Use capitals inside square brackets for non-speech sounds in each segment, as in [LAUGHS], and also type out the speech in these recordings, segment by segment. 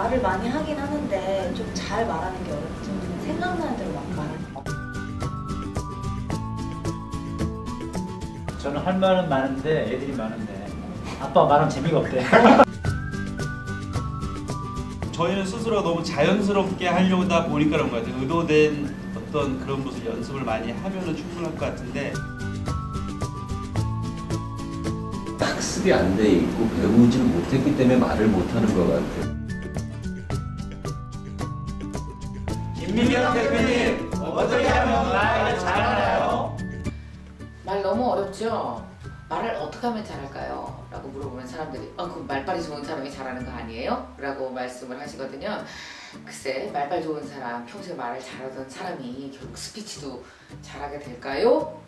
말을 많이 하긴 하는데 좀 잘 말하는 게 어렵죠. 생각나는 대로 막 말하는 거. 저는 할 말은 많은데 애들이 많은데 아빠 말하면 재미가 없대. [LAUGHS] 저희는 스스로 너무 자연스럽게 하려고 다 보니까 그런 것 같아요. 의도된 어떤 그런 모습 연습을 많이 하면은 충분할 것 같은데 학습이 안 돼 있고 배우질 못했기 때문에 말을 못하는 것 같아요. 김민경 대표님 어떻게 하면 말을 잘하나요? 말 너무 어렵죠? 말을 어떻게 하면 잘할까요? 라고 물어보면 사람들이 아, 그 말빨이 좋은 사람이 잘하는 거 아니에요? 라고 말씀을 하시거든요. 글쎄 말빨 좋은 사람, 평소에 말을 잘하던 사람이 결국 스피치도 잘하게 될까요?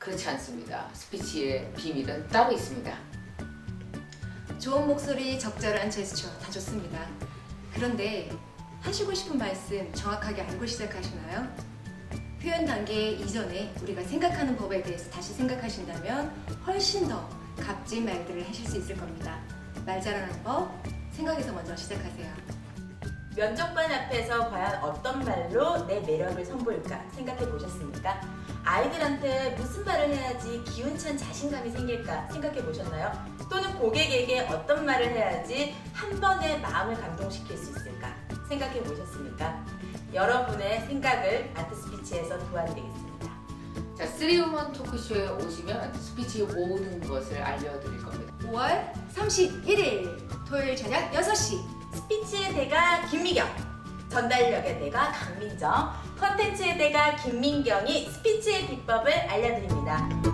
그렇지 않습니다. 스피치의 비밀은 따로 있습니다. 좋은 목소리, 적절한 제스처 다 좋습니다. 그런데 하시고 싶은 말씀 정확하게 알고 시작하시나요? 표현 단계 이전에 우리가 생각하는 법에 대해서 다시 생각하신다면 훨씬 더 값진 말들을 하실 수 있을 겁니다. 말 잘하는 법 생각에서 먼저 시작하세요. 면접관 앞에서 과연 어떤 말로 내 매력을 선보일까 생각해 보셨습니까? 아이들한테 무슨 말을 해야지 기운찬 자신감이 생길까 생각해 보셨나요? 또는 고객에게 어떤 말을 해야지 한 번에 마음을 감동시킬 수 있을까 생각해 보셨습니까? 여러분의 생각을 아트 스피치에서 도와드리겠습니다. 자, 쓰리우먼 토크쇼에 오시면 스피치의 모든 것을 알려드릴 겁니다. 5월 31일 토요일 저녁 6시 스피치의 대가 김미경, 전달력의 대가 강민정, 컨텐츠의 대가 김민경이 스피치의 비법을 알려드립니다.